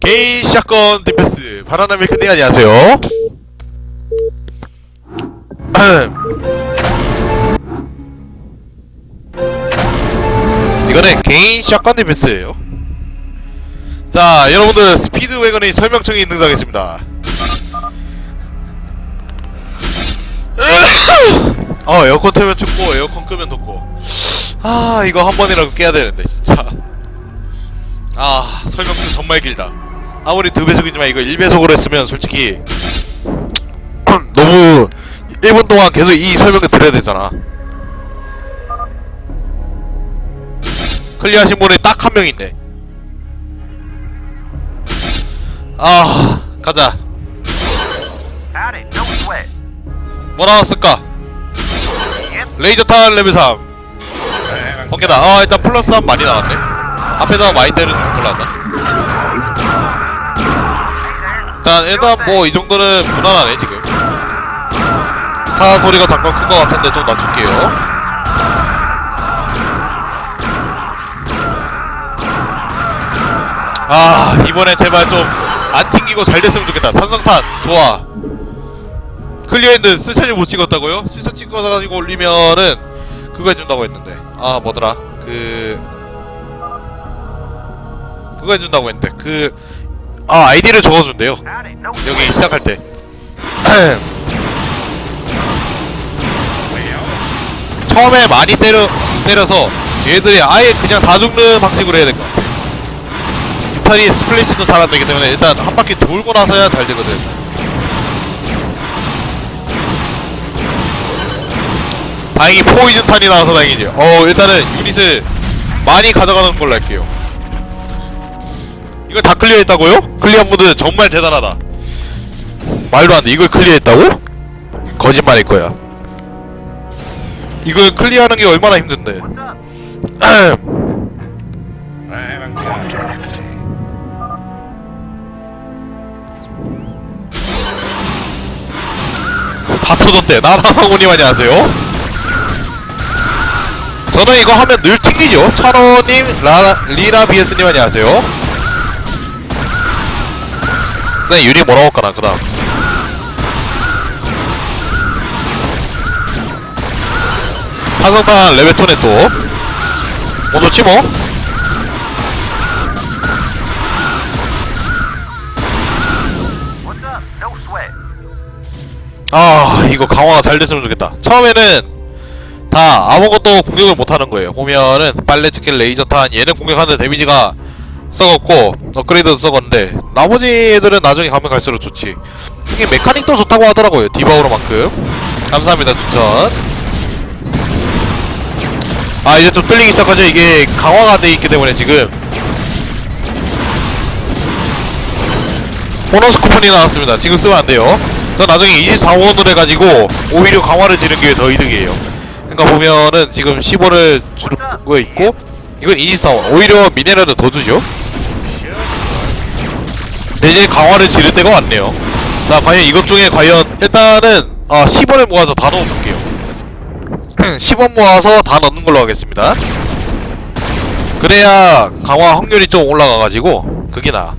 개인 샷건 디펜스 바나나 밀크님 안녕하세요. 이거는 개인 샷건 디펜스예요. 자 여러분들 스피드 웨건의 설명청이 등장했습니다. 어 에어컨 틀면 춥고 에어컨 끄면 덥고. 아 이거 한 번이라도 깨야 되는데 진짜. 아 설명증 정말 길다 아무리 두 배속이지만 이거 1배속으로 했으면 솔직히 너무 1분 동안 계속 이 설명을 들어야 되잖아. 클리어하신 분이 딱 한 명 있네. 아 가자. Howdy, no sweat. 뭐 나왔을까? 레이저 탄 레벨 3 번개다 아 일단 플러스 3 많이 나왔네. 앞에다 많이 걸로 하자 일단 일단 뭐 이 정도는 무난하네 지금. 스타 소리가 잠깐 큰 것 같은데 좀 낮출게요. 아 이번에 제발 좀 안 튕기고 잘 됐으면 좋겠다. 산성탄 좋아. 클리어했는데 스샷을 못 찍었다고요? 스샷 찍어서 가지고 올리면은 그거 해준다고 했는데. 아 뭐더라? 그 그거 해준다고 했는데. 그 아 아이디를 적어준대요. 여기 시작할 때. 처음에 많이 때려 때려서 얘들이 아예 그냥 다 죽는 방식으로 해야 될 것 같아 유탄이 스플릿도 잘 안 되기 때문에 일단 한 바퀴 돌고 나서야 잘 되거든. 다행히 포이즌 탄이 나와서 다행이지. 어 일단은 유닛을 많이 가져가는 걸로 할게요 이걸 다 클리어했다고요? 클리어한 분들 정말 대단하다 말도 안 돼. 이걸 클리어했다고? 거짓말일 거야. 이걸 클리어하는 게 얼마나 힘든데. 다 터졌대. 나나상훈님 안녕하세요. 저는 이거 하면 늘 튕기죠. 차로님, 라, 리라 비에스님 안녕하세요. 네, 유리 뭐라고 할까나, 그 다음. 한성탄 레벨 톤에 또. 뭐 좋지 뭐? 아, 이거 강화가 잘 됐으면 좋겠다. 처음에는 다 아무것도 공격을 못하는 거예요. 보면은 빨래 치킨 레이저탄 얘는 공격하는 데미지가 썩었고 업그레이드도 썩었는데 나머지 애들은 나중에 가면 갈수록 좋지. 이게 메카닉도 좋다고 하더라고요. 디바우로만큼. 감사합니다 추천. 아 이제 좀 뚫리기 시작하죠. 이게 강화가 돼 있기 때문에 지금 보너스 쿠폰이 나왔습니다. 지금 쓰면 안 돼요. 저 나중에 24원으로 해가지고 오히려 강화를 지는 게 더 이득이에요. 그러니까 보면은 지금 15를 주고 있고 이건 24원. 오히려 미네랄은 더 주죠. 이제 강화를 지를 때가 왔네요. 자, 과연 이것 중에 과연 일단은 아 10원을 모아서 다 넣어볼게요. 10원 모아서 다 넣는 걸로 하겠습니다. 그래야 강화 확률이 좀 올라가가지고 그게 나아.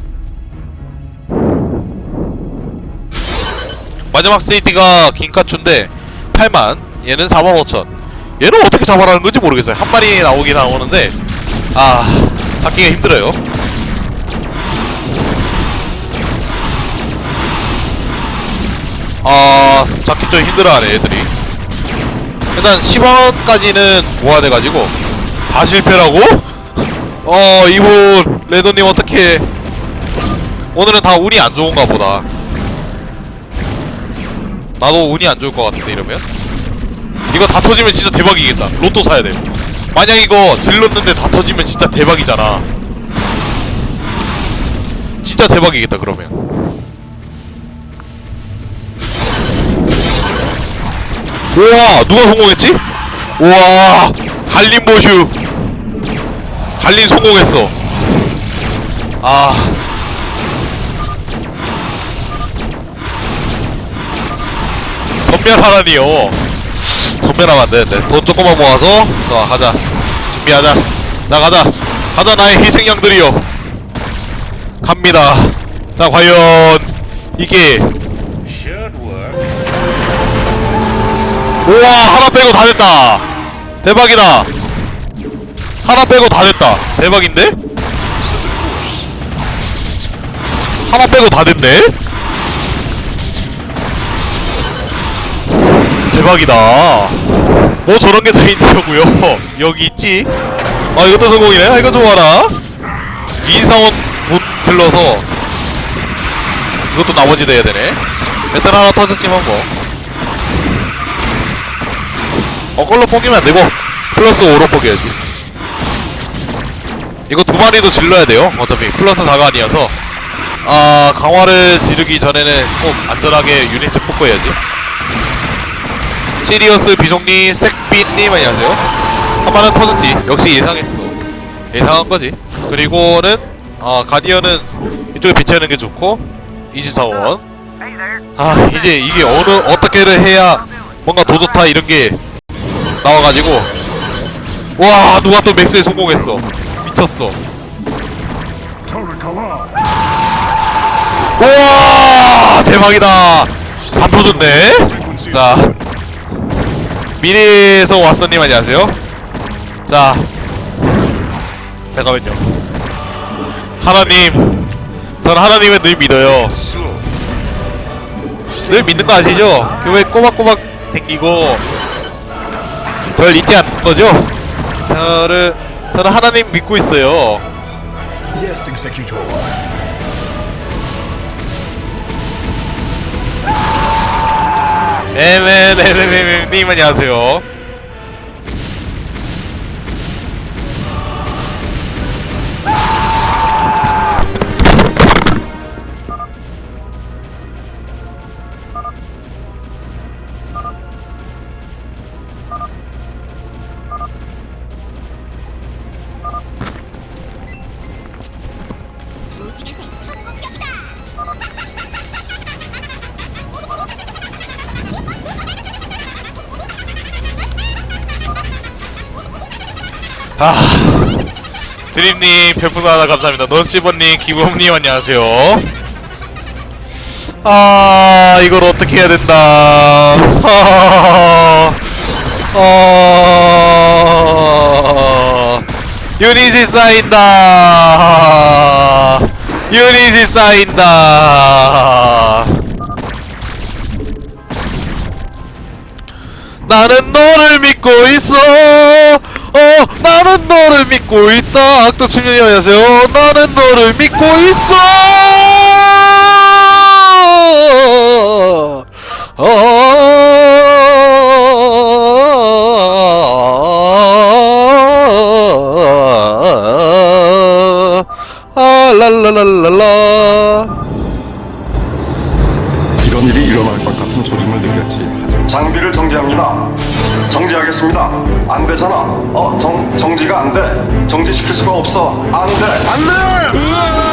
마지막 세이티가 긴카추인데 8만 얘는 4만 5천 얘는 어떻게 잡아라는 건지 모르겠어요 한 마리 나오긴 나오는데 아 잡기가 힘들어요 아 잡기 좀 힘들어하네 얘들이. 일단 10원까지는 모아야 돼가지고. 다 실패라고? 어 이분 레도님 어떻게 오늘은 다 운이 안 좋은가 보다. 나도 운이 안 좋을 것 같은데 이러면? 이거 다 터지면 진짜 대박이겠다. 로또 사야 돼. 만약 이거 질렀는데 다 터지면 진짜 대박이잖아. 진짜 대박이겠다 그러면 우와 누가 성공했지? 우와 갈린 보슈. 갈린 성공했어. 아. 전멸하라니요. 전멸하면 안되는데. 돈 조금만 모아서. 자 가자. 준비하자. 자 가자. 가자 나의 희생양들이여. 갑니다. 자, 과연 이게. 우와 하나 빼고 다 됐다. 대박이다. 하나 빼고 다 됐다. 대박인데? 하나 빼고 다 됐네? 대박이다. 뭐 저런 게 다 있냐고요? 여기 있지? 아 이것도 성공이네. 아, 이거 좋아라. 이사원 돈 들러서 이것도 나머지도 해야 되네. 일단 하나 터졌지만 뭐. 어 걸로 포기면 안 되고 플러스 5로 포기해야지. 이거 두 마리도 질러야 돼요. 어차피 플러스 4가 아니어서 아 강화를 지르기 전에는 꼭 안전하게 유닛을 뽑고 해야지. 시리어스 비송님 색빛님 안녕하세요. 한 마리 터졌지. 역시 예상했어. 예상한 거지. 그리고는 아 가디언은 이쪽에 배치하는 게 좋고 이지사원. Hey there. 아 이제 이게 어느 어떻게를 해야 뭔가 더 좋다 이런 게 나와가지고. 와 누가 또 맥스에 성공했어. 미쳤어. 우와 대박이다. 다 터졌네. 자 미래에서 왔어님 안녕하세요. 자 잠깐만요. 하나님 저는 하나님을 늘 믿어요. 늘 믿는 거 아시죠? 교회 꼬박꼬박 댕기고 절 잊지 않는 거죠? 저를 저는 하나님 믿고 있어요. Yes, Executor. 에멘 에멘님 안녕하세요. 아 드림님 별풍선 하나 감사합니다. 넌시버님 기범님 안녕하세요. 아 이걸 어떻게 해야 된다. 아, 아, 유닛이 쌓인다. 유닛이 쌓인다. 나는 너를 믿고 있어. 어, 나는 너를 믿고 있다. 악도 청년이 안녕하세요. 나는 너를 믿고 있어. 어. 아, 랄랄랄랄라. 이런 일이 일어날 것 같은 소식을 느꼈지. 장비를 정지합니다. 정지하겠습니다. 안 되잖아. 어, 정, 정지가 안 돼. 정지시킬 수가 없어. 안 돼. 안 돼!